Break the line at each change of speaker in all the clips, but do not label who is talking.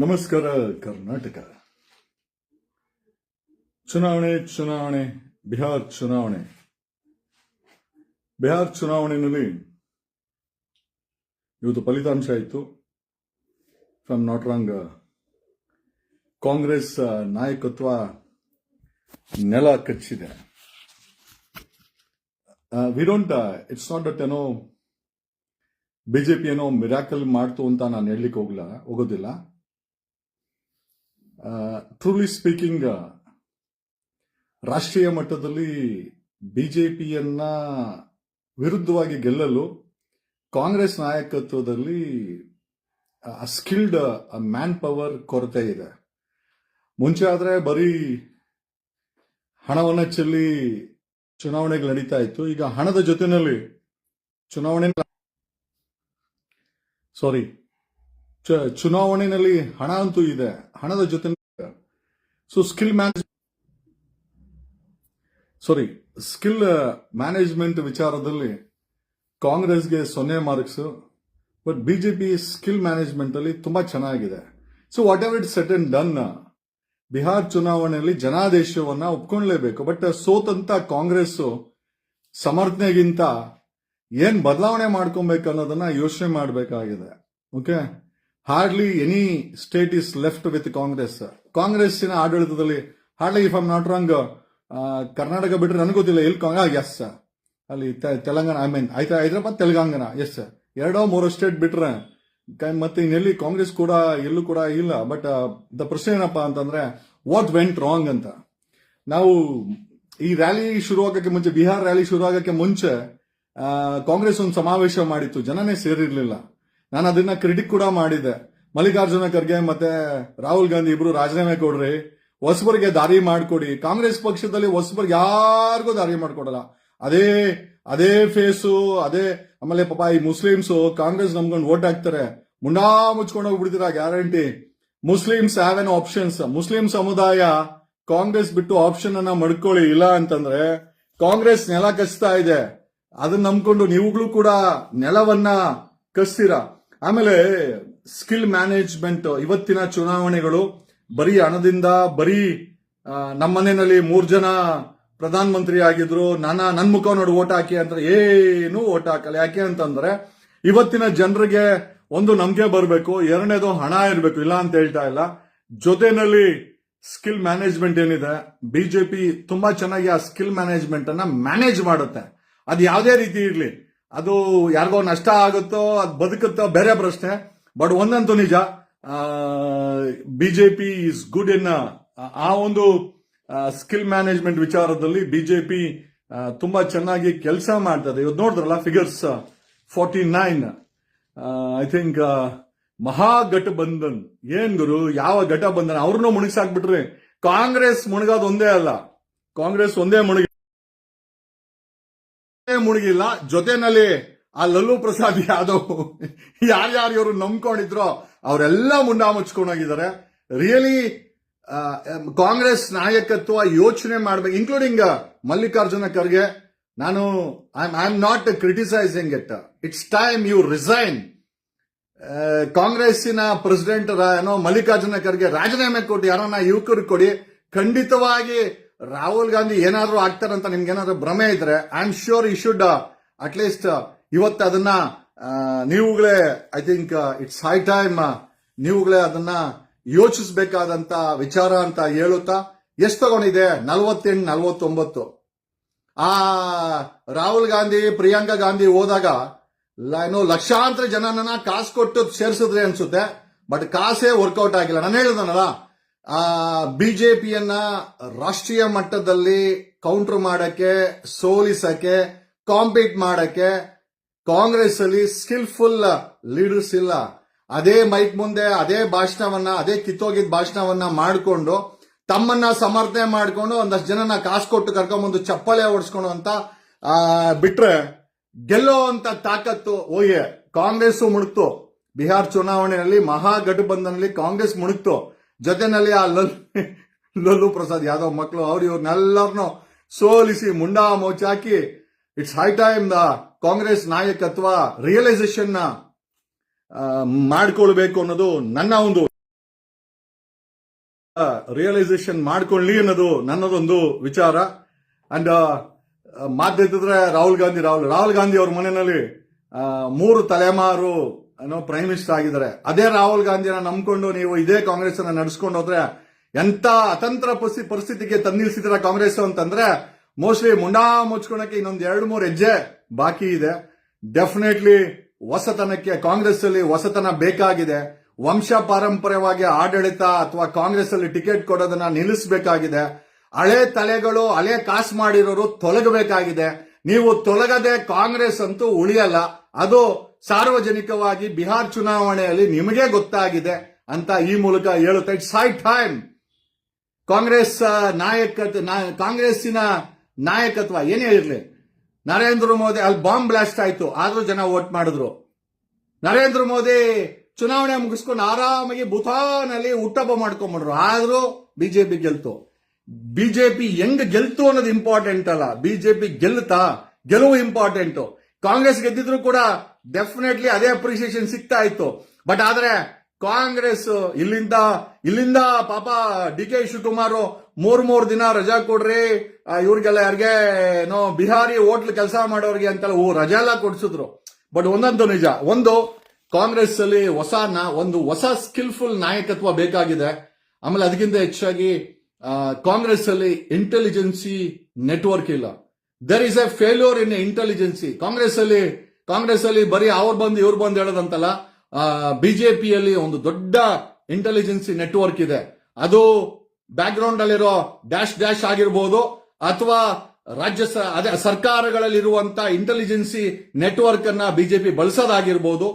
ನಮಸ್ಕಾರ, ಕರ್ನಾಟಕ. ಚುನಾವಣೆ ಚುನಾವಣೆ, ಬಿಹಾರ್ ಚುನಾವಣೆ. ಬಿಹಾರ್ ಚುನಾವಣೆಯಲ್ಲಿ ಇವತ್ತು ಫಲಿತಾಂಶ ಆಯಿತು. ಫ್ರಮ್ ನಾಟ್ ರಾಂಗ್ ಕಾಂಗ್ರೆಸ್ ನಾಯಕತ್ವ ನೆಲ ಕಚ್ಚಿದೆ. We don't it's not that ಏನೋ ಬಿಜೆಪಿ ಏನೋ ಮಿರಾಕಲ್ ಮಾಡ್ತು ಅಂತ ನಾನು ಹೇಳಲಿಕ್ಕೆ ಹೋಗಲ್ಲ ಹೋಗೋದಿಲ್ಲ. ಟ್ರೂಲಿ ಸ್ಪೀಕಿಂಗ್, ರಾಷ್ಟ್ರೀಯ ಮಟ್ಟದಲ್ಲಿ ಬಿಜೆಪಿಯನ್ನ ವಿರುದ್ಧವಾಗಿ ಗೆಲ್ಲಲು ಕಾಂಗ್ರೆಸ್ ನಾಯಕತ್ವದಲ್ಲಿ ಸ್ಕಿಲ್ಡ್ ಮ್ಯಾನ್ ಪವರ್ ಕೊರತೆ ಇದೆ. ಮುಂಚೆ ಆದ್ರೆ ಬರೀ ಹಣವನ್ನ ಚೆಲ್ಲಿ ಚುನಾವಣೆಗಳು ನಡೀತಾ ಇತ್ತು. ಈಗ ಹಣದ ಜೊತೆಯಲ್ಲಿ ಚುನಾವಣೆ ಸಾರಿ ಚುನಾವಣೆಯಲ್ಲಿ ಹಣ ಅಂತೂ ಇದೆ. ಹಣದ ಜೊತೆ so skill manage sorry skill management ವಿಚಾರದಲ್ಲಿ ಕಾಂಗ್ರೆಸ್ಗೆ ಸೊನ್ನೆ marks but BJP skill management ಅಲ್ಲಿ ತುಂಬಾ ಚೆನ್ನಾಗಿದೆ. So whatever it set and done Bihar ಚುನಾವಣೆಯಲ್ಲಿ ಜನಾದೇಶವನ್ನ ಒಪ್ಕೊಳ್ಳಲೇಬೇಕು ಬಟ್ ಸೋತಂತ ಕಾಂಗ್ರೆಸ್ ಸಮರ್ಥನೆಗಿಂತ ಏನ್ ಬದಲಾವಣೆ ಮಾಡ್ಕೊಬೇಕು ಅನ್ನೋದನ್ನ ಯೋಚನೆ ಮಾಡಬೇಕಾಗಿದೆ. Okay hardly any state is left with Congress ಕಾಂಗ್ರೆಸ್ಸಿನ ಆಡಳಿತದಲ್ಲಿ hardly if I'm not wrong Karnataka ಬಿಟ್ಟರೆ ನನಗೆ ಗೊತ್ತಿಲ್ಲ. ಎಲ್ಲಿ ಕಾಂಗ್ರೆಸ್ ಎಸ್ ಅಲ್ಲಿ ತೆಲಂಗಾಣ ಐ ಮೀನ್ ಆಯ್ತಾ, ಹೈದರಾಬಾದ್, ತೆಲಂಗಾಣ ಎಸ್ ಎರಡೋ ಮೂರೋ ಸ್ಟೇಟ್ ಬಿಟ್ರೆ ಮತ್ತೆ ಇನ್ನೆಲ್ಲಿ ಕಾಂಗ್ರೆಸ್ ಕೂಡ, ಎಲ್ಲೂ ಕೂಡ ಇಲ್ಲ. ಬಟ್ ದ ಪ್ರಶ್ನೆ ಏನಪ್ಪ ಅಂತಂದ್ರೆ ವಾಟ್ ವೆಂಟ್ ರಾಂಗ್ ಅಂತ. ನಾವು ಈ ರ್ಯಾಲಿ ಶುರುವಾಗಕ್ಕೆ ಮುಂಚೆ ಬಿಹಾರ್ ರ್ಯಾಲಿ ಶುರುವಾಗಕ್ಕೆ ಮುಂಚೆ ಕಾಂಗ್ರೆಸ್ ಒಂದು ಸಮಾವೇಶ ಮಾಡಿತ್ತು. ಜನನೇ ಸೇರಿರ್ಲಿಲ್ಲ. ನಾನು ಅದನ್ನ ಕ್ರಿಟಿಕ್ ಕೂಡ ಮಾಡಿದೆ ಮಲ್ಲಿಕಾರ್ಜುನ ಖರ್ಗೆ ಮತ್ತೆ ರಾಹುಲ್ ಗಾಂಧಿ ಇಬ್ರು ರಾಜೀನಾಮೆ ಕೊಡ್ರಿ, ಹೊಸಬರಿಗೆ ದಾರಿ ಮಾಡ್ಕೊಡಿ. ಕಾಂಗ್ರೆಸ್ ಪಕ್ಷದಲ್ಲಿ ಹೊಸಬರಿಗೆ ಯಾರಿಗೂ ದಾರಿ ಮಾಡಿಕೊಡಲ್ಲ. ಅದೇ ಅದೇ ಫೇಸು ಅದೇ ಆಮೇಲೆ ಪಾಪ ಈ ಮುಸ್ಲಿಮ್ಸು ಕಾಂಗ್ರೆಸ್ ನಮ್ಗೊಂಡು ಓಟ್ ಹಾಕ್ತಾರೆ. ಮುಂಡಾ ಮುಚ್ಕೊಂಡು ಹೋಗ್ಬಿಡ್ತೀರಾ guarantee Muslims have any options Muslim ಸಮುದಾಯ ಕಾಂಗ್ರೆಸ್ ಬಿಟ್ಟು ಆಪ್ಷನ್ ಅನ್ನ ಮಡ್ಕೊಳ್ಳಿ. ಇಲ್ಲ ಅಂತಂದ್ರೆ ಕಾಂಗ್ರೆಸ್ ನೆಲ ಕಸ್ತಾ ಇದೆ. ಅದನ್ನ ನಂಬ್ಕೊಂಡು ನೀವುಗಳು ಕೂಡ ನೆಲವನ್ನ ಕಸ್ತೀರಾ ಆಮೇಲೆ ಸ್ಕಿಲ್ ಮ್ಯಾನೇಜ್ಮೆಂಟ್, ಇವತ್ತಿನ ಚುನಾವಣೆಗಳು ಬರೀ ಹಣದಿಂದ ಬರೀ ನಮ್ಮ ಮನೆಯಲ್ಲಿ ಮೂರ್ ಜನ ಪ್ರಧಾನ ಮಂತ್ರಿ ಆಗಿದ್ರು ನನ್ನ ನನ್ ಮುಖ ನೋಡಿ ಓಟ್ ಹಾಕಿ ಅಂತ ಏನು ಓಟ್ ಹಾಕಲ್ಲ. ಯಾಕೆ ಅಂತಂದ್ರೆ ಇವತ್ತಿನ ಜನರಿಗೆ ಒಂದು ನಂಬಿಕೆ ಬರಬೇಕು, ಎರಡನೇದು ಹಣ ಇರಬೇಕು, ಇಲ್ಲ ಅಂತ ಹೇಳ್ತಾ ಇಲ್ಲ. ಜೊತೆನಲ್ಲಿ ಸ್ಕಿಲ್ ಮ್ಯಾನೇಜ್ಮೆಂಟ್ ಏನಿದೆ, ಬಿಜೆಪಿ ತುಂಬಾ ಚೆನ್ನಾಗಿ ಆ ಸ್ಕಿಲ್ ಮ್ಯಾನೇಜ್ಮೆಂಟ್ ಅನ್ನ ಮ್ಯಾನೇಜ್ ಮಾಡುತ್ತೆ. ಅದು ಯಾವುದೇ ರೀತಿ ಇರಲಿ ಅದು ಯಾರಿಗೋ ನಷ್ಟ ಆಗುತ್ತೋ, ಅದು ಬದುಕುತ್ತೋ, ಬೇರೆ ಪ್ರಶ್ನೆ. ಬಟ್ ಒಂದಂತೂ ನಿಜ. ಬಿಜೆಪಿ ಇಸ್ ಗುಡ್ ಇನ್ ಆ ಒಂದು ಸ್ಕಿಲ್ ಮ್ಯಾನೇಜ್ಮೆಂಟ್ ವಿಚಾರದಲ್ಲಿ ಬಿಜೆಪಿ ತುಂಬಾ ಚೆನ್ನಾಗಿ ಕೆಲಸ ಮಾಡ್ತದೆ. ಇವತ್ತು ನೋಡಿದ್ರಲ್ಲ figures forty nine I think Mahagathbandhan. ಏನ್ ಗುರು, ಯಾವ ಘಟಬಂಧನ? ಅವ್ರನ್ನೂ ಮುಳುಗಿಸಾಕ್ಬಿಟ್ರಿ ಕಾಂಗ್ರೆಸ್ ಮುಣಗೋದು ಒಂದೇ ಅಲ್ಲ. ಕಾಂಗ್ರೆಸ್ ಒಂದೇ ಮುಳುಗಿ ಮುಳುಗಿಲ್ಲ ಜೊತೆನಲ್ಲಿ ಆ ಲಲ್ಲು ಪ್ರಸಾದ್ ಯಾದವ್ ಯಾರ್ಯಾರು ಇವರು ನಂಬ್ಕೊಂಡಿದ್ರು ಅವರೆಲ್ಲ ಮುಂಡಾ ಮುಚ್ಕೊಂಡೋಗಿದ್ದಾರೆ ರಿಯಲಿ ಕಾಂಗ್ರೆಸ್ ನಾಯಕತ್ವ ಯೋಚನೆ ಮಾಡ್ಬೇಕು ಇನ್ಕ್ಲೂಡಿಂಗ್ ಮಲ್ಲಿಕಾರ್ಜುನ ಖರ್ಗೆ. ನಾನು I am not criticising it it's time you resign ಕಾಂಗ್ರೆಸ್ಸಿನ ಪ್ರೆಸಿಡೆಂಟ್ ಏನೋ ಮಲ್ಲಿಕಾರ್ಜುನ ಖರ್ಗೆ ರಾಜೀನಾಮೆ ಕೊಟ್ಟು ಯಾರನ್ನ ಯುವಕರಿಗೆ ಕೊಡಿ, ಖಂಡಿತವಾಗಿ ರಾಹುಲ್ ಗಾಂಧಿ ಏನಾದ್ರು ಆಗ್ತಾರಂತ ನಿಮ್ಗೆ ಏನಾದ್ರು ಭ್ರಮೆ ಇದ್ರೆ I am sure you should at least ಇವತ್ತು ಅದನ್ನ ನೀವುಗಳೇ I think it's high time ನೀವುಗಳೇ ಅದನ್ನ ಯೋಚಿಸಬೇಕಾದಂತ ವಿಚಾರ ಅಂತ ಹೇಳುತ್ತಾ, ಎಷ್ಟು ತಗೊಂಡಿದೆ? ನಲವತ್ತೆಂಟು, ನಲವತ್ತೊಂಬತ್ತು. ಆ, ರಾಹುಲ್ ಗಾಂಧಿ, ಪ್ರಿಯಾಂಕಾ ಗಾಂಧಿ ಹೋದಾಗ ಏನು ಲಕ್ಷಾಂತರ ಜನನನ್ನ ಕಾಸು ಕೊಟ್ಟು ಸೇರಿಸಿದ್ರೆ ಅನ್ಸುತ್ತೆ ಬಟ್ ಕಾಸೇ ವರ್ಕೌಟ್ ಆಗಿಲ್ಲ. ನಾನು ಹೇಳಿದನಲ್ಲ ಆ, ಬಿಜೆಪಿಯನ್ನ ರಾಷ್ಟ್ರೀಯ ಮಟ್ಟದಲ್ಲಿ ಕೌಂಟರ್ ಮಾಡಕ್ಕೆ, ಸೋಲಿಸಕ್ಕೆ ಕಾಂಪೀಟ್ ಮಾಡಕ್ಕೆ ಕಾಂಗ್ರೆಸ್ ಅಲ್ಲಿ ಸ್ಕಿಲ್ಫುಲ್ ಲೀಡರ್ಸ್ ಇಲ್ಲ. ಅದೇ ಮೈಕ್ ಮುಂದೆ, ಅದೇ ಭಾಷಣವನ್ನ, ಅದೇ ಕಿತ್ತೋಗಿದ್ದ ಭಾಷಣವನ್ನ ಮಾಡಿಕೊಂಡು, ತಮ್ಮನ್ನ ಸಮರ್ಥನೆ ಮಾಡಿಕೊಂಡು, ಒಂದಷ್ಟು ಜನನ ಕಾಸು ಕೊಟ್ಟು ಕರ್ಕೊಂಬಂದು ಚಪ್ಪಲೆ ಓಡಿಸ್ಕೊಂಡು ಅಂತ ಬಿಟ್ರೆ ಗೆಲ್ಲೋ ಅಂತ ತಾಕತ್ತು, ಓಯೆ ಕಾಂಗ್ರೆಸ್ ಮುಣುಕ್ತು. ಬಿಹಾರ್ ಚುನಾವಣೆಯಲ್ಲಿ ಮಹಾಗಠಬಂಧನಲ್ಲಿ ಕಾಂಗ್ರೆಸ್ ಮುಳುಕ್ತು ಜೊತೆನಲ್ಲಿ ಆ ಲಲ್, ಲಲ್ಲು ಪ್ರಸಾದ್ ಯಾದವ್ ಮಕ್ಕಳು ಅವ್ರು ಇವ್ರನ್ನೆಲ್ಲರನ್ನು ಸೋಲಿಸಿ ಮುಂಡಾ ಮೋಚಾಕಿ it's high time the Congress ನಾಯಕತ್ವ ರಿಯಲೈಸೇಷನ್ ಮಾಡ್ಕೊಳ್ಬೇಕು ಅನ್ನೋದು ನನ್ನ ಒಂದು ರಿಯಲೈಸೇಷನ್ ಮಾಡ್ಕೊಳ್ಳಿ ಅನ್ನೋದು ನನ್ನದೊಂದು ವಿಚಾರ. ಅಂಡ್ ಮಾತೆತ್ತಿದ್ರೆ ರಾಹುಲ್ ಗಾಂಧಿ, ರಾಹುಲ್ ರಾಹುಲ್ ಗಾಂಧಿ ಅವ್ರ ಮನೆಯಲ್ಲಿ ಮೂರು ತಲೆಮಾರು ಏನೋ ಪ್ರೈಮ್ ಮಿನಿಸ್ಟರ್ ಆಗಿದ್ದಾರೆ. ಅದೇ ರಾಹುಲ್ ಗಾಂಧಿನ ನಂಬಿಕೊಂಡು ನೀವು ಇದೇ ಕಾಂಗ್ರೆಸ್ ಅನ್ನ ನಡೆಸ್ಕೊಂಡು ಹೋದ್ರೆ ಎಂತ ಅತಂತ್ರ ಪರಿಸ್ಥಿ- ಪರಿಸ್ಥಿತಿಗೆ ತಂದಿಲ್ಸಿದ್ರ ಕಾಂಗ್ರೆಸ್ ಅಂತಂದ್ರೆ ಮೋಸ್ಟ್ಲಿ ಮುಂಡಾ ಮುಚ್ಕೊಳಕ್ಕೆ ಇನ್ನೊಂದು ಎರಡು ಮೂರು ಹೆಜ್ಜೆ ಬಾಕಿ ಇದೆ. ಡೆಫಿನೆಟ್ಲಿ ಹೊಸತನಕ್ಕೆ ಕಾಂಗ್ರೆಸ್ ಅಲ್ಲಿ ಹೊಸತನ ಬೇಕಾಗಿದೆ. ವಂಶ ಪಾರಂಪರ್ಯವಾಗಿ ಆಡಳಿತ ಅಥವಾ ಕಾಂಗ್ರೆಸ್ ಅಲ್ಲಿ ಟಿಕೆಟ್ ಕೊಡೋದನ್ನ ನಿಲ್ಲಿಸಬೇಕಾಗಿದೆ. ಹಳೆ ತಲೆಗಳು, ಹಳೆ ಕಾಸು ಮಾಡಿರೋರು ತೊಲಗಬೇಕಾಗಿದೆ. ನೀವು ತೊಲಗದೆ ಕಾಂಗ್ರೆಸ್ ಅಂತೂ ಉಳಿಯಲ್ಲ. ಅದು ಸಾರ್ವಜನಿಕವಾಗಿ ಬಿಹಾರ್ ಚುನಾವಣೆಯಲ್ಲಿ ನಿಮಗೆ ಗೊತ್ತಾಗಿದೆ ಅಂತ ಈ ಮೂಲಕ ಹೇಳುತ್ತೆ ಇಟ್ಸ್ ಹೈ ಟೈಮ್. ಕಾಂಗ್ರೆಸ್ ನಾಯಕ ಕಾಂಗ್ರೆಸ್ಸಿನ ನಾಯಕತ್ವ ಏನೇ ಇರಲಿ, ನರೇಂದ್ರ ಮೋದಿ, ಅಲ್ಲಿ ಬಾಂಬ್ ಬ್ಲಾಸ್ಟ್ ಆಯ್ತು, ಆದ್ರೂ ಜನ ವೋಟ್ ಮಾಡಿದ್ರು. ನರೇಂದ್ರ ಮೋದಿ ಚುನಾವಣೆ ಮುಗಿಸ್ಕೊಂಡು ಆರಾಮಾಗಿ ಭೂತಾನಲ್ಲಿ ಹುಟ್ಟಬ್ಬ ಮಾಡ್ಕೊಂಡ್ಬಿಟ್ರು, ಆದ್ರೂ ಬಿಜೆಪಿ ಗೆಲ್ತು. ಬಿಜೆಪಿ ಹೆಂಗ್ ಗೆಲ್ತು ಅನ್ನೋದು ಇಂಪಾರ್ಟೆಂಟ್ ಅಲ್ಲ. ಬಿಜೆಪಿ ಗೆಲ್ತಾ ಗೆಲುವು ಇಂಪಾರ್ಟೆಂಟ್ ಕಾಂಗ್ರೆಸ್ ಗೆದ್ದಿದ್ರು ಕೂಡ ಡೆಫಿನೆಟ್ಲಿ ಅದೇ ಅಪ್ರಿಸಿಯೇಷನ್ ಸಿಗ್ತಾ ಇತ್ತು. ಬಟ್ ಆದ್ರೆ ಕಾಂಗ್ರೆಸ್ ಇಲ್ಲಿಂದ ಇಲ್ಲಿಂದ ಪಾಪ ಡಿ ಕೆ ಶಿವಕುಮಾರ್ ಮೂರ್ ಮೂರ್ ದಿನ ರಜಾ ಕೊಡ್ರಿ. ಇವ್ರಿಗೆಲ್ಲ ಯಾರಿಗೆ, ಏನೋ ಬಿಹಾರಿ ಹೋಟ್ಲ್ ಕೆಲಸ ಮಾಡೋರಿಗೆ ಅಂತೆಲ್ಲ ಓ, ರಜಾ ಎಲ್ಲ ಕೊಡ್ಸಿದ್ರು. ಬಟ್ ಒಂದಂತೂ ನಿಜ, ಒಂದು ಕಾಂಗ್ರೆಸ್ ಅಲ್ಲಿ ಹೊಸ ನಾ- ಒಂದು ಹೊಸ ಸ್ಕಿಲ್ಫುಲ್ ನಾಯಕತ್ವ ಬೇಕಾಗಿದೆ. ಆಮೇಲೆ ಅದಕ್ಕಿಂತ ಹೆಚ್ಚಾಗಿ ಕಾಂಗ್ರೆಸ್ ಅಲ್ಲಿ ಇಂಟೆಲಿಜೆನ್ಸಿ ನೆಟ್ವರ್ಕ್ ಇಲ್ಲ. There is a failure in intelligence Congress ಅಲ್ಲಿ ಕಾಂಗ್ರೆಸ್ ಅಲ್ಲಿ ಬರೀ ಅವ್ರು ಬಂದು ಇವ್ರು ಬಂದು ಹೇಳೋದಂತಲ್ಲ ಬಿಜೆಪಿಯಲ್ಲಿ ಒಂದು ದೊಡ್ಡ ಇಂಟೆಲಿಜೆನ್ಸಿ ನೆಟ್ವರ್ಕ್ ಇದೆ. ಅದು ಬ್ಯಾಕ್ ಗ್ರೌಂಡ್ ಅಲ್ಲಿರೋ ಡ್ಯಾಶ್ ಡ್ಯಾಶ್ ಆಗಿರ್ಬೋದು, ಅಥವಾ ರಾಜ್ಯ ಅದೇ ಸರ್ಕಾರಗಳಲ್ಲಿರುವಂತ ಇಂಟೆಲಿಜೆನ್ಸಿ ನೆಟ್ವರ್ಕ್ ಅನ್ನ ಬಿಜೆಪಿ ಬಳಸೋದಾಗಿರ್ಬೋದು,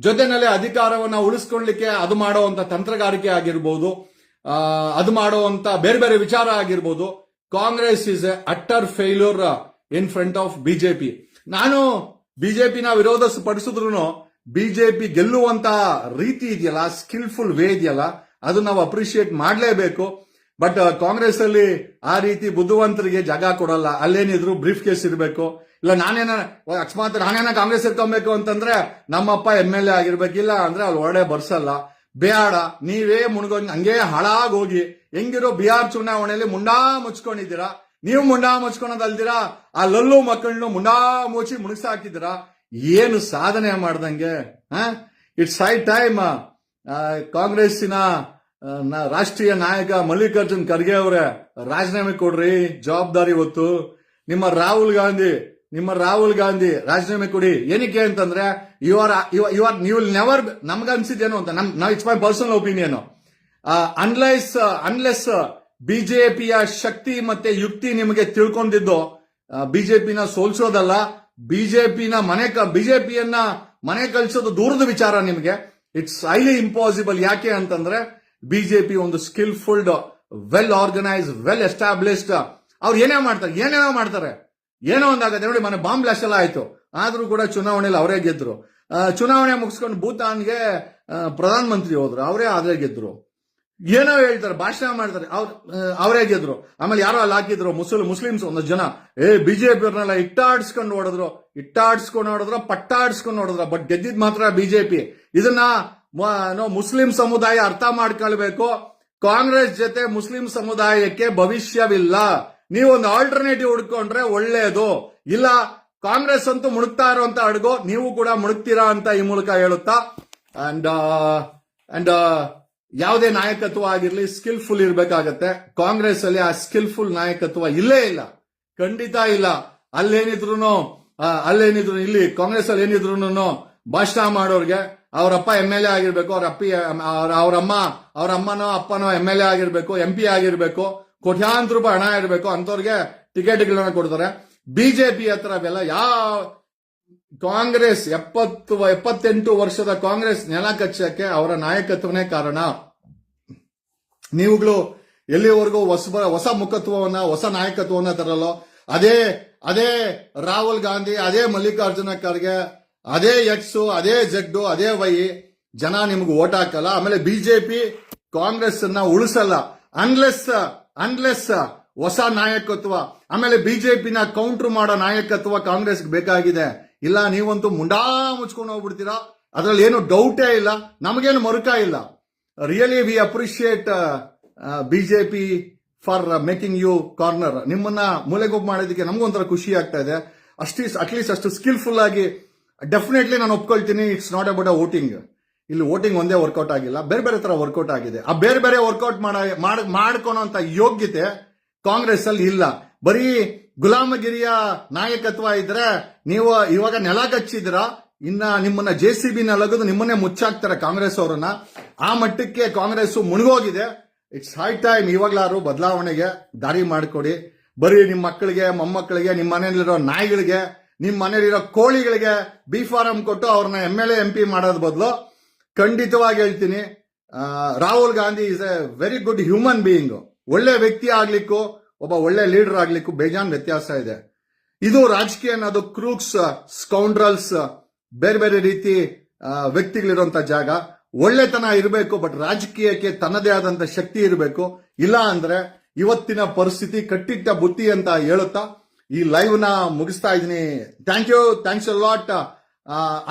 ಜೊತೆನಲ್ಲಿ ಅಧಿಕಾರವನ್ನ ಉಳಿಸ್ಕೊಳ್ಳಿಕ್ಕೆ ಅದು ಮಾಡುವಂತ ತಂತ್ರಗಾರಿಕೆ ಆಗಿರ್ಬೋದು ಅದು ಮಾಡುವಂತ ಬೇರೆ ಬೇರೆ ವಿಚಾರ ಆಗಿರ್ಬೋದು, Congress is a utter failure in front of BJP. ನಾನು ಬಿಜೆಪಿನ ವಿರೋಧ ಪಡಿಸಿದ್ರು ಬಿಜೆಪಿ ಗೆಲ್ಲುವಂತ ರೀತಿ ಇದೆಯಲ್ಲ ಸ್ಕಿಲ್ಫುಲ್ ವೇ ಇದೆಯಲ್ಲ ಅದು ನಾವು ಅಪ್ರಿಶಿಯೇಟ್ ಮಾಡಲೇಬೇಕು. ಬಟ್ ಕಾಂಗ್ರೆಸ್ ಅಲ್ಲಿ ಆ ರೀತಿ ಬುದ್ಧಿವಂತರಿಗೆ ಜಾಗ ಕೊಡಲ್ಲ. ಅಲ್ಲೇನಿದ್ರು ಬ್ರೀಫ್ ಕೇಸ್ ಇರಬೇಕು. ಇಲ್ಲ, ನಾನೇನ ಅಕಸ್ಮಾತ್ ನಾನೇನ ಕಾಂಗ್ರೆಸ್ ಇರ್ಕೊಬೇಕು ಅಂತಂದ್ರೆ ನಮ್ಮಪ್ಪ ಎಂ ಎಲ್ ಎ ಆಗಿರ್ಬೇಕಿಲ್ಲ ಅಂದ್ರೆ ಅಲ್ಲಿ ಒಳ್ಳೆ ಬರ್ಸಲ್ಲ. ಬೇಡ, ನೀವೇ ಮುಣಗೋ, ಹಂಗೆ ಹಾಳಾಗಿ ಹೋಗಿ ಹೆಂಗಿರೋ ಬಿಹಾರ್ ಚುನಾವಣೆಯಲ್ಲಿ ಮುಂಡಾ ಮುಚ್ಕೊಂಡಿದ್ದೀರಾ? ನೀವು ಮುಂಡಾ ಮುಚ್ಕೊಳೋದಲ್ದಿರಾ ಆ ಲಲ್ಲು ಮಕ್ಕಳನ್ನು ಮುಂಡಾ ಮುಚ್ಚಿ ಮುಣಗ್ಸಾಕಿದ್ದೀರಾ? ಏನು ಸಾಧನೆ ಮಾಡ್ದಂಗೆ ಇಟ್ಸ್ ಹೈ ಟೈಮ್ ಕಾಂಗ್ರೆಸ್ಸಿನ ರಾಷ್ಟ್ರೀಯ ನಾಯಕ ಮಲ್ಲಿಕಾರ್ಜುನ್ ಖರ್ಗೆ ಅವರೇ, ರಾಜೀನಾಮೆ ಕೊಡ್ರಿ, ಜವಾಬ್ದಾರಿ ಹೊತ್ತು. ನಿಮ್ಮ ರಾಹುಲ್ ಗಾಂಧಿ, ನಿಮ್ಮ ರಾಹುಲ್ ಗಾಂಧಿ ರಾಜೀನಾಮೆ ಕೊಡಿ. ಏನಕ್ಕೆ ಅಂತಂದ್ರೆ ಯು ಆರ್ ಯು ಆರ್ ನೀವು ನೆವರ್ ನಮ್ಗೆ ಅನ್ಸಿದ್ದೇನು ಅಂತ, ನಮ್ it's my personal opinion unless unless ಬಿಜೆಪಿಯ ಶಕ್ತಿ ಮತ್ತೆ ಯುಕ್ತಿ ನಿಮಗೆ ತಿಳ್ಕೊಂಡಿದ್ದು ಬಿಜೆಪಿನ ಸೋಲ್ಸೋದಲ್ಲ, ಬಿಜೆಪಿನ ಮನೆ ಬಿಜೆಪಿಯನ್ನ ಮನೆ ಕಳಿಸೋದು ದೂರದ ವಿಚಾರ ನಿಮಗೆ. ಇಟ್ಸ್ ಹೈಲಿ ಇಂಪಾಸಿಬಲ್ ಯಾಕೆ ಅಂತಂದ್ರೆ, ಬಿಜೆಪಿ ಒಂದು skilful well organise well established ಅವ್ರು ಏನೇ ಮಾಡ್ತಾರೆ, ಏನೇನೋ ಮಾಡ್ತಾರೆ. ಏನೋ ಒಂದಾಗತ್ತೆ. ನೋಡಿ ಮನೆ ಬಾಂಬ್ ಬ್ಲಾಸ್ಟ್ ಎಲ್ಲ ಆಯ್ತು. ಆದ್ರೂ ಕೂಡ ಚುನಾವಣೆಯಲ್ಲಿ ಅವರೇ ಗೆದ್ರು. ಚುನಾವಣೆ ಮುಗಿಸ್ಕೊಂಡು ಭೂತಾನ್ಗೆ ಪ್ರಧಾನಮಂತ್ರಿ ಪ್ರಧಾನ ಮಂತ್ರಿ ಹೋದ್ರು, ಅವರೇ ಆದ್ರೆ ಗೆದ್ರು. ಏನೋ ಹೇಳ್ತಾರೆ, ಭಾಷಣ ಮಾಡ್ತಾರೆ. ಅವ್ರ ಅವರೇ ಗೆದ್ರು ಆಮೇಲೆ ಯಾರೋ ಅಲ್ಲಿ ಹಾಕಿದ್ರು, ಮುಸ್ಲಿಂ, ಮುಸ್ಲಿಮ್ಸ್ ಒಂದಷ್ಟು ಜನ. ಏ ಬಿಜೆಪಿ ಅವ್ರನ್ನೆಲ್ಲ ಇಟ್ಟಾಡ್ಸ್ಕೊಂಡು ಓಡಿದ್ರು ಇಟ್ಟಾಡ್ಸ್ಕೊಂಡು ಓಡಿದ್ರು ಪಟ್ಟಾಡ್ಸ್ಕೊಂಡು ಓಡಿದ್ರು ಬಟ್ ಗೆದ್ದಿದ್ ಮಾತ್ರ ಬಿಜೆಪಿ. ಇದನ್ನ ಮುಸ್ಲಿಂ ಸಮುದಾಯ ಅರ್ಥ ಮಾಡ್ಕೊಳ್ಬೇಕು. ಕಾಂಗ್ರೆಸ್ ಜೊತೆ ಮುಸ್ಲಿಂ ಸಮುದಾಯಕ್ಕೆ ಭವಿಷ್ಯವಿಲ್ಲ. ನೀವೊಂದು ಆಲ್ಟರ್ನೇಟಿವ್ ಹುಡ್ಕೊಂಡ್ರೆ ಒಳ್ಳೇದು. ಇಲ್ಲ, ಕಾಂಗ್ರೆಸ್ ಅಂತೂ ಮುಣುಕ್ತಾ ಇರುವಂತ ಅಡ್ಗೋ ನೀವು ಕೂಡ ಮುಳುಗ್ತೀರಾ ಅಂತ ಈ ಮೂಲಕ ಹೇಳುತ್ತಾ. ಅಂಡ್ ಅಂಡ್ ಯಾವುದೇ ನಾಯಕತ್ವ ಆಗಿರ್ಲಿ ಸ್ಕಿಲ್ಫುಲ್ ಇರಬೇಕಾಗತ್ತೆ. ಕಾಂಗ್ರೆಸ್ ಅಲ್ಲಿ ಆ ಸ್ಕಿಲ್ಫುಲ್ ನಾಯಕತ್ವ ಇಲ್ಲೇ ಇಲ್ಲ. ಖಂಡಿತ ಇಲ್ಲ. ಅಲ್ಲೇನಿದ್ರು ಅಲ್ಲೇನಿದ್ರು, ಇಲ್ಲಿ ಕಾಂಗ್ರೆಸ್ ಅಲ್ಲಿ ಏನಿದ್ರು ಭಾಷಣ ಮಾಡೋರ್ಗೆ ಅವರಪ್ಪ ಎಂ ಎಲ್ ಎ ಆಗಿರ್ಬೇಕು, ಅವ್ರ ಅಪ್ಪಿ, ಅವ್ರ ಅವ್ರಮ್ಮ ಅವ್ರ ಅಮ್ಮನೋ, ಅಪ್ಪನೋ ಎಂ ಎಲ್ ಎ ಆಗಿರ್ಬೇಕು ಎಂ ಪಿ ಆಗಿರ್ಬೇಕು, ಕೋಟ್ಯಾಂತರ ರೂಪಾಯಿ ಹಣ ಇರಬೇಕು ಅಂತವ್ರಿಗೆ ಟಿಕೆಟ್ಗಳನ್ನ ಕೊಡ್ತಾರೆ. ಬಿಜೆಪಿ ಹತ್ರ ಅವೆಲ್ಲ ಯಾವ ಕಾಂಗ್ರೆಸ್ ಎಪ್ಪತ್ತು ಎಪ್ಪತ್ತೆಂಟು ವರ್ಷದ ಕಾಂಗ್ರೆಸ್ ನೆಲ ಕಚ್ಚಕ್ಕೆ ಅವರ ನಾಯಕತ್ವನೇ ಕಾರಣ. ನೀವುಗಳು ಎಲ್ಲಿವರೆಗೂ ಹೊಸ ಹೊಸ ಮುಖತ್ವವನ್ನ, ಹೊಸ ನಾಯಕತ್ವವನ್ನ ತರಲ್ಲೋ. ಅದೇ ಅದೇ ರಾಹುಲ್ ಗಾಂಧಿ, ಅದೇ ಮಲ್ಲಿಕಾರ್ಜುನ ಖರ್ಗೆ, ಅದೇ ಎಕ್ಸ್ ಅದೇ ಜಡ್ ಅದೇ ವೈ ಜನ ನಿಮ್ಗೆ ಓಟ್ ಹಾಕಲ್ಲ. ಆಮೇಲೆ ಬಿಜೆಪಿ ಕಾಂಗ್ರೆಸ್ ಅನ್ನ ಉಳಿಸಲ್ಲ. ಅನ್ಲೆಸ್ ಅನ್ಲೆಸ್ ಹೊಸ ನಾಯಕತ್ವ. ಆಮೇಲೆ ಬಿಜೆಪಿನ ಕೌಂಟರ್ ಮಾಡೋ ನಾಯಕತ್ವ ಕಾಂಗ್ರೆಸ್ಗೆ ಬೇಕಾಗಿದೆ. ಇಲ್ಲ, ನೀವಂತೂ ಮುಂಡಾ ಮುಚ್ಕೊಂಡು ಹೋಗ್ಬಿಡ್ತೀರಾ? ಅದರಲ್ಲಿ ಏನು ಡೌಟೇ ಇಲ್ಲ. ನಮಗೇನು ಮರುಕ ಇಲ್ಲ. Really we appreciate BJP for making you corner ನಿಮ್ಮನ್ನ ಮೂಲೆಗೊಬ್ಬ ಮಾಡೋದಕ್ಕೆ ನಮಗೂ ಒಂಥರ ಖುಷಿ ಆಗ್ತಾ ಇದೆ. ಅಷ್ಟೇ ಅಟ್ಲೀಸ್ಟ್ ಅಷ್ಟು ಸ್ಕಿಲ್ಫುಲ್ ಆಗಿ ಡೆಫಿನೆಟ್ಲಿ ನಾನು ಒಪ್ಕೊಳ್ತೀನಿ it's not about a voting ಇಲ್ಲಿ ವೋಟಿಂಗ್ ಒಂದೇ ವರ್ಕೌಟ್ ಆಗಿಲ್ಲ. ಬೇರೆ ಬೇರೆ ತರ ವರ್ಕೌಟ್ ಆಗಿದೆ. ಆ ಬೇರೆ ಬೇರೆ ವರ್ಕೌಟ್ ಮಾಡ ಮಾಡ್ಕೊಳೋಂತ ಯೋಗ್ಯತೆ ಕಾಂಗ್ರೆಸ್ ಅಲ್ಲಿ ಇಲ್ಲ. ಬರೀ ಗುಲಾಮಗಿರಿಯ ನಾಯಕತ್ವ ಇದ್ರೆ ನೀವು ಇವಾಗ ನೆಲ ಕಚ್ಚಿದ್ರ, ಇನ್ನ ನಿಮ್ಮನ್ನ ಜೆ ಸಿ ಬಿ ನಲಗದು ನಿಮ್ಮನ್ನೇ ಮುಚ್ಚಾಕ್ತಾರೆ ಕಾಂಗ್ರೆಸ್ ಅವರನ್ನ. ಆ ಮಟ್ಟಕ್ಕೆ ಕಾಂಗ್ರೆಸ್ ಮುಳುಗೋಗಿದೆ ಇಟ್ಸ್ ಹೈ ಟೈಮ್ ಇವಾಗ್ಲಾರು ಬದಲಾವಣೆಗೆ ದಾರಿ ಮಾಡಿಕೊಡಿ. ಬರೀ ನಿಮ್ಮ ಮಕ್ಕಳಿಗೆ, ಮೊಮ್ಮಕ್ಕಳಿಗೆ ನಿಮ್ಮ ಮನೆಯಲ್ಲಿರೋ ನಾಯಿಗಳಿಗೆ ನಿಮ್ಮ ಮನೆಯಲ್ಲಿರೋ ಕೋಳಿಗಳಿಗೆ ಬಿ ಫಾರಂ ಕೊಟ್ಟು ಅವ್ರನ್ನ ಎಂ ಎಲ್ ಎಂ ಪಿ ಮಾಡೋದ್ ಬದಲು ಖಂಡಿತವಾಗಿ ಹೇಳ್ತೀನಿ. Rahul Gandhi is a very good human being ಒಳ್ಳೆ ವ್ಯಕ್ತಿ ಆಗ್ಲಿಕ್ಕೂ ಒಬ್ಬ ಒಳ್ಳೆ ಲೀಡರ್ ಆಗ್ಲಿಕ್ಕೂ ಬೇಜಾನ್ ವ್ಯತ್ಯಾಸ ಇದೆ. ಇದು ರಾಜಕೀಯ ಅನ್ನೋದು ಕ್ರೂಕ್ಸ್ ಸ್ಕೌಂಡ್ರಲ್ಸ್ ಬೇರೆ ಬೇರೆ ರೀತಿ ವ್ಯಕ್ತಿಗಳಿರುವಂತ ಜಾಗ. ಒಳ್ಳೆತನ ಇರಬೇಕು ಬಟ್ ರಾಜಕೀಯಕ್ಕೆ ತನ್ನದೇ ಆದಂತ ಶಕ್ತಿ ಇರಬೇಕು. ಇಲ್ಲ ಅಂದ್ರೆ ಇವತ್ತಿನ ಪರಿಸ್ಥಿತಿ ಕಟ್ಟಿಟ್ಟ ಬುತ್ತಿ ಅಂತ ಹೇಳುತ್ತಾ ಈ ಲೈವ್ನ ಮುಗಿಸ್ತಾ ಇದ್ದೀನಿ. Thank you thanks lot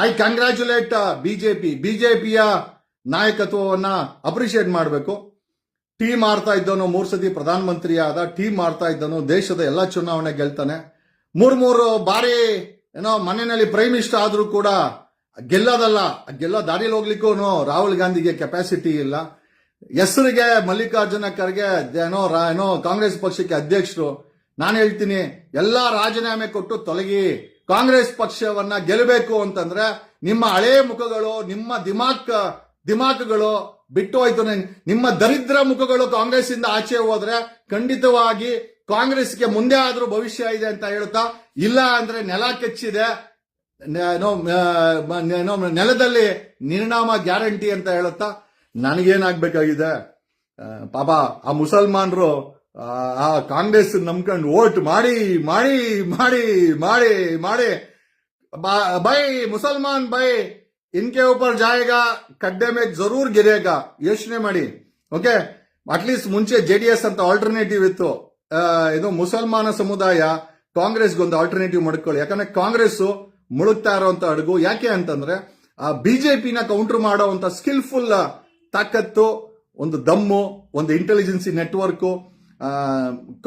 I congratulate BJP ಬಿಜೆಪಿಯ ನಾಯಕತ್ವವನ್ನ ಅಪ್ರಿಷಿಯೇಟ್ ಮಾಡಬೇಕು. ಟೀಮ್ ಮಾಡ್ತಾ ಇದ್ದವನು ಮೂರು ಸತಿ ಪ್ರಧಾನಮಂತ್ರಿ ಆದ ಟೀ ಮಾಡ್ತಾ ಇದ್ದವನು ದೇಶದ ಎಲ್ಲಾ ಚುನಾವಣೆ ಗೆಲ್ತಾನೆ. ಮೂರ್ ಮೂರು ಬಾರಿ ಏನೋ ಮನೆಯಲ್ಲಿ ಪ್ರೈಮ್ ಮಿನಿಸ್ಟರ್ ಆದರೂ ಕೂಡ ಗೆಲ್ಲೋದಲ್ಲ, ಗೆಲ್ಲೋ ದಾರಿಲಿ ಹೋಗ್ಲಿಕ್ಕೂ ರಾಹುಲ್ ಗಾಂಧಿಗೆ ಕೆಪಾಸಿಟಿ ಇಲ್ಲ. ಹೆಸರಿಗೆ ಮಲ್ಲಿಕಾರ್ಜುನ ಖರ್ಗೆ ಏನೋ ಏನೋ ಕಾಂಗ್ರೆಸ್ ಪಕ್ಷಕ್ಕೆ ಅಧ್ಯಕ್ಷರು. ನಾನು ಹೇಳ್ತೀನಿ, ಎಲ್ಲಾ ರಾಜೀನಾಮೆ ಕೊಟ್ಟು ತೊಲಗಿ, ಕಾಂಗ್ರೆಸ್ ಪಕ್ಷವನ್ನ ಗೆಲ್ಲಬೇಕು ಅಂತಂದ್ರೆ ನಿಮ್ಮ ಹಳೆ ಮುಖಗಳು, ನಿಮ್ಮ ದಿಮಾಕ್, ದಿಮಾಕ್ಗಳು ಬಿಟ್ಟು ಹೋಯ್ತು. ನಿಮ್ಮ ದರಿದ್ರ ಮುಖಗಳು ಕಾಂಗ್ರೆಸ್ ಇಂದ ಆಚೆ ಹೋದ್ರೆ ಖಂಡಿತವಾಗಿ ಕಾಂಗ್ರೆಸ್ಗೆ ಮುಂದೆ ಆದ್ರೂ ಭವಿಷ್ಯ ಇದೆ ಅಂತ ಹೇಳುತ್ತಾ? ಇಲ್ಲ ಅಂದ್ರೆ ನೆಲ ಕೆಚ್ಚಿದೆ. ನೆಲದಲ್ಲಿ ನಿರ್ಣಾಮ ಗ್ಯಾರಂಟಿ ಅಂತ ಹೇಳುತ್ತಾ? ನನಗೇನಾಗ್ಬೇಕಾಗಿದೆ? ಪಾಪ ಆ ಮುಸಲ್ಮಾನರು, ಆ ಕಾಂಗ್ರೆಸ್ ನಂಬ್ಕೊಂಡು ವೋಟ್ ಮಾಡಿ ಮಾಡಿ ಮಾಡಿ ಮಾಡಿ ಮಾಡಿ. ಬೈ ಮುಸಲ್ಮಾನ್, ಬೈ इनके ऊपर जाएगा खड्डे में जरूर गिरेगा ಯೋಚನೆ ಮಾಡಿ ಓಕೆ ಅಟ್ಲೀಸ್ಟ್ ಮುಂಚೆ ಜೆ ಡಿ ಎಸ್ ಅಂತ ಆಲ್ಟರ್ನೇಟಿವ್ ಇತ್ತು ಆ, ಇದು ಮುಸಲ್ಮಾನ ಸಮುದಾಯ ಕಾಂಗ್ರೆಸ್ಗೆ ಒಂದು ಆಲ್ಟರ್ನೇಟಿವ್ ಮಾಡ್ಕೊಳ್ಳಿ ಯಾಕಂದ್ರೆ ಕಾಂಗ್ರೆಸ್ ಮುಳುಗ್ತಾ ಇರುವಂತ ಅಡುಗು ಯಾಕೆ ಅಂತಂದ್ರೆ ಆ ಬಿಜೆಪಿನ ಕೌಂಟರ್ ಮಾಡುವಂತ ಸ್ಕಿಲ್ಫುಲ್ ತಾಕತ್ತು ಒಂದು ದಮ್ಮು ಒಂದು ಇಂಟೆಲಿಜೆನ್ಸಿ ನೆಟ್ವರ್ಕ್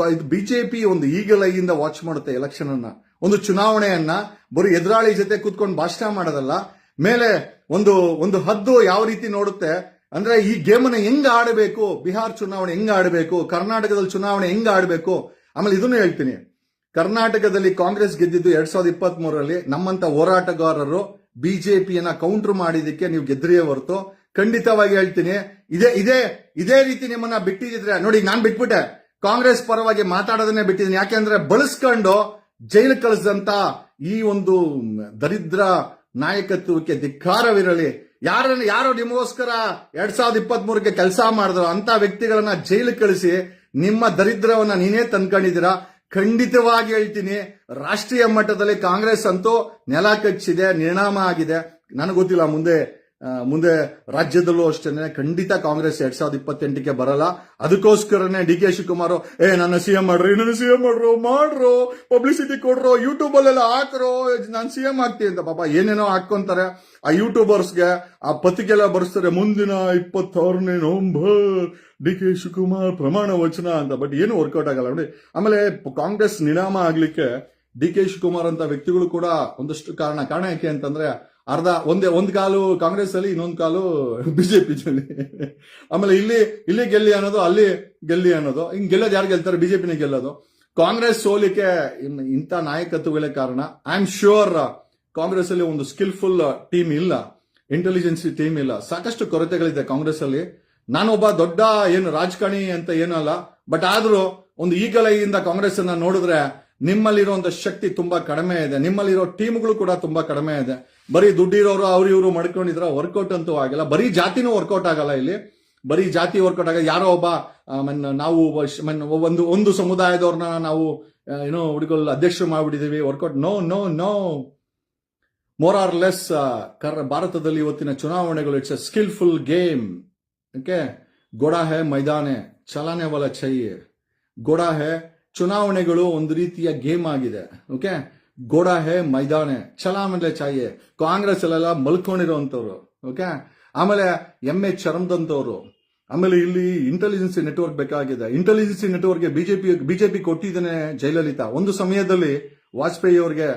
ಇದು ಬಿಜೆಪಿ ಒಂದು ಈಗಲ ಇಂದ ವಾಚ್ ಮಾಡುತ್ತೆ ಎಲೆಕ್ಷನ್ ಅನ್ನ ಒಂದು ಚುನಾವಣೆಯನ್ನ ಬರೀ ಎದುರಾಳಿ ಜೊತೆ ಕೂತ್ಕೊಂಡು ಭಾಷಣ ಮಾಡೋದಲ್ಲ ಮೇಲೆ ಒಂದು ಒಂದು ಹದ್ದು ಯಾವ ರೀತಿ ನೋಡುತ್ತೆ? ಅಂದ್ರೆ ಈ ಗೇಮನ್ನ ಹೆಂಗ್ ಆಡಬೇಕು? ಬಿಹಾರ್ ಚುನಾವಣೆ ಹೆಂಗ್ ಆಡಬೇಕು? ಕರ್ನಾಟಕದಲ್ಲಿ ಚುನಾವಣೆ ಹೆಂಗ್ ಆಡಬೇಕು? ಆಮೇಲೆ ಇದನ್ನು ಹೇಳ್ತೀನಿ. ಕರ್ನಾಟಕದಲ್ಲಿ ಕಾಂಗ್ರೆಸ್ ಗೆದ್ದಿದ್ದು ಎರಡ್ ಸಾವಿರದ ಇಪ್ಪತ್ತ್ ಮೂರರಲ್ಲಿ ನಮ್ಮಂತ ಹೋರಾಟಗಾರರು ಬಿಜೆಪಿಯನ್ನ ಕೌಂಟರ್ ಮಾಡಿದಕ್ಕೆ ನೀವು ಗೆದ್ರಿಯೇ ಹೊರತು. ಖಂಡಿತವಾಗಿ ಹೇಳ್ತೀನಿ. ಇದೇ ಇದೇ ಇದೇ ರೀತಿ ನಿಮ್ಮನ್ನ ಬಿಟ್ಟಿದ್ರೆ, ನೋಡಿ ನಾನ್ ಬಿಟ್ಬಿಟ್ಟೆ. ಕಾಂಗ್ರೆಸ್ ಪರವಾಗಿ ಮಾತಾಡೋದನ್ನೇ ಬಿಟ್ಟಿದ್ದೀನಿ. ಯಾಕೆಂದ್ರೆ ಬಳಸ್ಕೊಂಡು ಜೈಲು ಕಳಿಸಿದಂತ ಈ ಒಂದು ದರಿದ್ರ ನಾಯಕತ್ವಕ್ಕೆ ಧಿಕ್ಕಾರವಿರಲಿ. ಯಾರನ್ನ ಯಾರು ನಿಮಗೋಸ್ಕರ ಎರಡ್ ಸಾವಿರದ ಇಪ್ಪತ್ತ್ ಮೂರಕ್ಕೆ ಕೆಲಸ ಮಾಡಿದ್ರು ಅಂತ ವ್ಯಕ್ತಿಗಳನ್ನ ಜೈಲು ಕಳಿಸಿ ನಿಮ್ಮ ದರಿದ್ರವನ್ನ ನೀನೇ ತಂದ್ಕೊಂಡಿದ್ದೀರಾ? ಖಂಡಿತವಾಗಿ ಹೇಳ್ತೀನಿ. ರಾಷ್ಟ್ರೀಯ ಮಟ್ಟದಲ್ಲಿ ಕಾಂಗ್ರೆಸ್ ಅಂತೂ ನೆಲ ಕಚ್ಚಿದೆ, ನಿರ್ಣಾಮ ಆಗಿದೆ. ನನಗೆ ಗೊತ್ತಿಲ್ಲ, ಮುಂದೆ ಮುಂದೆ ರಾಜ್ಯದಲ್ಲೂ ಅಷ್ಟೇನೆ ಖಂಡಿತ ಕಾಂಗ್ರೆಸ್ ಎರಡ್ ಸಾವಿರದ ಇಪ್ಪತ್ತೆಂಟಕ್ಕೆ ಬರಲ್ಲ. ಅದಕ್ಕೋಸ್ಕರನೇ ಡಿ ಕೆ ಶಿವಕುಮಾರ್ ಏ, ನನ್ನ ಸಿ ಎಂ ಮಾಡ್ರಿ, ನನ್ನ ಸಿ ಎಂ ಮಾಡ್ರು ಮಾಡ್ರು ಪಬ್ಲಿಸಿಟಿ ಕೊಡ್ರು ಯೂಟ್ಯೂಬ್ ಅಲ್ಲೆಲ್ಲ ಹಾಕ್ರು ನಾನು ಸಿ ಎಂ ಆಗ್ತೀನಿ ಅಂತ. ಪಾಪ ಏನೇನೋ ಹಾಕೊಂತಾರೆ ಆ ಯೂಟ್ಯೂಬರ್ಸ್ಗೆ ಆ ಪತ್ರಿಕೆಲ್ಲ ಬರ್ಸ್ತಾರೆ ಮುಂದಿನ ಇಪ್ಪತ್ತಾರನೇ ನವಂಬರ್ ಡಿ ಕೆ ಶಿವಕುಮಾರ್ ಪ್ರಮಾಣ ವಚನ ಅಂತ ಬಟ್ ಏನು ವರ್ಕೌಟ್ ಆಗಲ್ಲ ನೋಡಿ. ಆಮೇಲೆ ಕಾಂಗ್ರೆಸ್ ನಿನಾಮ ಆಗ್ಲಿಕ್ಕೆ ಡಿ ಕೆ ಶಿವಕುಮಾರ್ ಅಂತ ವ್ಯಕ್ತಿಗಳು ಕೂಡ ಒಂದಷ್ಟು ಕಾರಣ. ಕಾರಣ ಯಾಕೆ ಅಂತಂದ್ರೆ ಅರ್ಧ ಒಂದೇ, ಒಂದು ಕಾಲು ಕಾಂಗ್ರೆಸ್ ಅಲ್ಲಿ ಇನ್ನೊಂದು ಕಾಲು ಬಿಜೆಪಿ ಆಮೇಲೆ ಇಲ್ಲಿ ಇಲ್ಲಿ ಗೆಲ್ಲಿ ಅನ್ನೋದು, ಅಲ್ಲಿ ಗೆಲ್ಲಿ ಅನ್ನೋದು. ಹಿಂಗ್ ಗೆಲ್ಲೋದು ಯಾರು ಗೆಲ್ತಾರೆ? ಬಿಜೆಪಿನೇ ಗೆಲ್ಲೋದು. ಕಾಂಗ್ರೆಸ್ ಸೋಲಿಕೆ ಇಂಥ ನಾಯಕತ್ವಗಳೇ ಕಾರಣ. ಐ ಆಮ್ ಶ್ಯೂರ್ ಕಾಂಗ್ರೆಸ್ ಅಲ್ಲಿ ಒಂದು ಸ್ಕಿಲ್ಫುಲ್ ಟೀಮ್ ಇಲ್ಲ. ಇಂಟೆಲಿಜೆನ್ಸಿ ಟೀಮ್ ಇಲ್ಲ. ಸಾಕಷ್ಟು ಕೊರತೆಗಳಿದೆ ಕಾಂಗ್ರೆಸ್ ಅಲ್ಲಿ ನಾನೊಬ್ಬ ದೊಡ್ಡ ಏನು ರಾಜಕಾರಣಿ ಅಂತ ಏನಲ್ಲ ಬಟ್ ಆದ್ರೂ ಒಂದು ಈಗಲೆಯಿಂದ ಕಾಂಗ್ರೆಸ್ ಅನ್ನ ನೋಡಿದ್ರೆ ನಿಮ್ಮಲ್ಲಿರುವಂತ ಶಕ್ತಿ ತುಂಬಾ ಕಡಿಮೆ ಇದೆ. ನಿಮ್ಮಲ್ಲಿರೋ ಟೀಮ್ಗಳು ಕೂಡ ತುಂಬಾ ಕಡಿಮೆ ಇದೆ. ಬರೀ ದುಡ್ಡಿರೋರು ಅವ್ರು ಇವರು ಮಡ್ಕೊಂಡಿದ್ರೆ ವರ್ಕೌಟ್ ಅಂತೂ ಆಗಿಲ್ಲ. ಬರೀ ಜಾತಿನೂ ವರ್ಕೌಟ್ ಆಗಲ್ಲ ಇಲ್ಲಿ. ಬರೀ ಜಾತಿ ವರ್ಕೌಟ್ ಆಗ ಯಾರೋ ಒಬ್ಬ ನಾವು ಒಂದು ಒಂದು ಸಮುದಾಯದವ್ರನ್ನ ನಾವು ಏನೋ ಹುಡುಗಲ್ ಅಧ್ಯಕ್ಷರು ಮಾಡ್ಬಿಟ್ಟಿದೀವಿ. Workout no no no more or less ಕರ್, ಭಾರತದಲ್ಲಿ ಇವತ್ತಿನ ಚುನಾವಣೆಗಳು it's a skilful game okay ಗೋಡಾ ಹೇ ಮೈದಾನೆ, ಚಲಾನೆ ವಾಲ ಚೈ ಗೋಡಾ ಹೇ ಚುನಾವಣೆಗಳು ಒಂದು ರೀತಿಯ ಗೇಮ್ ಆಗಿದೆ, ಓಕೆ? ಗೋಡಾ ಹೇ ಮೈದಾನೆ ಚಲಾಮಲೆ ಚಾಯೆ ಕಾಂಗ್ರೆಸ್ ಅಲ್ಲೆಲ್ಲ ಮಲ್ಕೊಂಡಿರೋಂಥವ್ರು, ಓಕೆ? ಆಮೇಲೆ ಎಮ್ಮೆ ಚರ್ಮದಂತವ್ರು ಆಮೇಲೆ ಇಲ್ಲಿ ಇಂಟೆಲಿಜೆನ್ಸಿ ನೆಟ್ವರ್ಕ್ ಬೇಕಾಗಿದೆ. ಇಂಟೆಲಿಜೆನ್ಸಿ ನೆಟ್ವರ್ಕ್ಗೆ ಬಿಜೆಪಿ ಬಿಜೆಪಿ ಕೊಟ್ಟಿದ್ದಾನೆ ಜಯಲಲಿತಾ. ಒಂದು ಸಮಯದಲ್ಲಿ ವಾಜಪೇಯಿ ಅವರಿಗೆ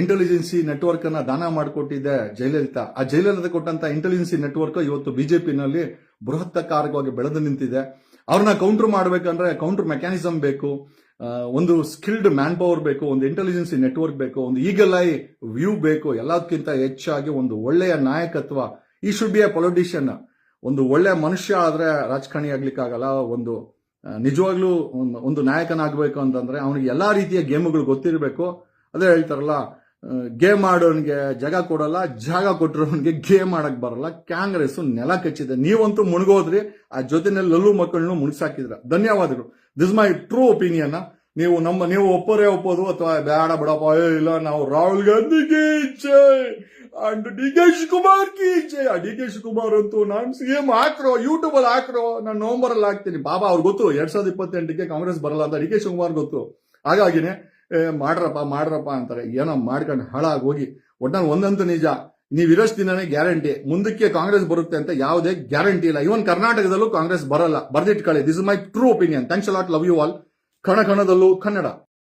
ಇಂಟೆಲಿಜೆನ್ಸಿ ನೆಟ್ವರ್ಕ್ ಅನ್ನ ದಾನ ಮಾಡಿಕೊಟ್ಟಿದ್ದೆ ಜಯಲಲಿತಾ. ಆ ಜಯಲಲಿತಾ ಕೊಟ್ಟಂತ ಇಂಟೆಲಿಜೆನ್ಸಿ ನೆಟ್ವರ್ಕ್ ಇವತ್ತು ಬಿಜೆಪಿನಲ್ಲಿ ಬೃಹತ್ತಾಕಾರವಾಗಿ ಬೆಳೆದು ನಿಂತಿದೆ. ಅವ್ರನ್ನ ಕೌಂಟರ್ ಮಾಡಬೇಕಂದ್ರೆ ಕೌಂಟರ್ ಮೆಕ್ಯಾನಿಸಮ್ ಬೇಕು. ಒಂದು ಸ್ಕಿಲ್ಡ್ ಮ್ಯಾನ್ ಪವರ್ ಬೇಕು, ಒಂದು ಇಂಟೆಲಿಜೆನ್ಸಿ ನೆಟ್ವರ್ಕ್ ಬೇಕು, ಒಂದು ಈಗಲ್ ಐ ವ್ಯೂ ಬೇಕು, ಎಲ್ಲದಕ್ಕಿಂತ ಹೆಚ್ಚಾಗಿ ಒಂದು ಒಳ್ಳೆಯ ನಾಯಕತ್ವ. ಈ ಶುಡ್ ಬಿ ಎ ಪೊಲಿಟಿಷಿಯನ್ ಒಂದು ಒಳ್ಳೆಯ ಮನುಷ್ಯ ಆದ್ರೆ ರಾಜಕಾರಣಿ ಆಗ್ಲಿಕ್ಕಾಗಲ್ಲ, ಒಂದು ನಿಜವಾಗ್ಲೂ ಒಂದು- ನಾಯಕನಾಗಬೇಕು ಅಂತಂದ್ರೆ ಅವನಿಗೆ ಎಲ್ಲಾ ರೀತಿಯ ಗೇಮ್ಗಳು ಗೊತ್ತಿರಬೇಕು. ಅದೇ ಹೇಳ್ತಾರಲ್ಲ ಗೇಮ್ ಆಡೋನ್ಗೆ ಜಾಗ ಕೊಡಲ್ಲ, ಜಾಗ ಕೊಟ್ಟಿರೋನ್ಗೆ ಗೇಮ್ ಆಡಕ್ ಬರಲ್ಲ ಕಾಂಗ್ರೆಸ್ ನೆಲ ಕಚ್ಚಿದೆ. ನೀವಂತೂ ಮುಣಗೋದ್ರಿ, ಆ ಜೊತೆನಲ್ಲಿ ಲಲ್ಲು ಮಕ್ಕಳನ್ನು ಮುಣಸಾಕಿದ್ರ ಧನ್ಯವಾದಗಳು. ದಿಸ್ ಮೈ ಟ್ರೂ ಒಪಿನಿಯನ್ ನೀವು ನಮ್ಮ, ನೀವು ಒಪ್ಪರೇ ಒಪ್ಪೋದು ಅಥವಾ ಬೇಡ, ಬಿಡಪ್ಪ ಇಲ್ಲ, ನಾವು ರಾಹುಲ್ ಗಾಂಧಿ ಕೀಚೆ ಅಂಡ್ ಡಿ ಕೆ ಶಿವಕುಮಾರ್ ಕಿ ಇಚ್ಛೆ ಆ ಡಿ ಕೆ ಶಿವಕುಮಾರ್ ಅಂತೂ ನಾನು ಸಿ ಎಂ ಹಾಕ್ರೋ ಯೂಟ್ಯೂಬ್ ಅಲ್ಲಿ ಹಾಕ್ರೋ, ನಾನು ನವಂಬರ್ ಅಲ್ಲಿ ಹಾಕ್ತೀನಿ. ಬಾಬಾ ಅವ್ರು ಗೊತ್ತು, ಎರಡ್ ಸಾವಿರದ ಇಪ್ಪತ್ತೆಂಟಕ್ಕೆ ಕಾಂಗ್ರೆಸ್ ಬರಲ್ಲ ಅಂತ ಡಿ ಕೆ ಶಿವಕುಮಾರ್ ಗೊತ್ತು. ಹಾಗಾಗಿನೇ ಮಾಡ್ರಪ್ಪ ಮಾಡ್ರಪ್ಪ ಅಂತಾರೆ. ಏನೋ ಮಾಡ್ಕೊಂಡು ಹಾಳಾಗಿ ಹೋಗಿ. ಒಟ್ನಲ್ಲಿ ಒಂದಂತ ನಿಜ. ನೀವು ಇರೋಷ್ಟು ದಿನನೇ ಗ್ಯಾರಂಟಿ. ಮುಂದಕ್ಕೆ ಕಾಂಗ್ರೆಸ್ ಬರುತ್ತೆ ಅಂತ ಯಾವುದೇ ಗ್ಯಾರಂಟಿ ಇಲ್ಲ. ಇವನ್ ಕರ್ನಾಟಕದಲ್ಲೂ ಕಾಂಗ್ರೆಸ್ ಬರಲ್ಲ. ಬರ್ದಿಟ್ಕೊಳ್ಳಿ. This is my true opinion thanks lot love you all ಕಣ ಕಣದಲ್ಲೂ ಕನ್ನಡ.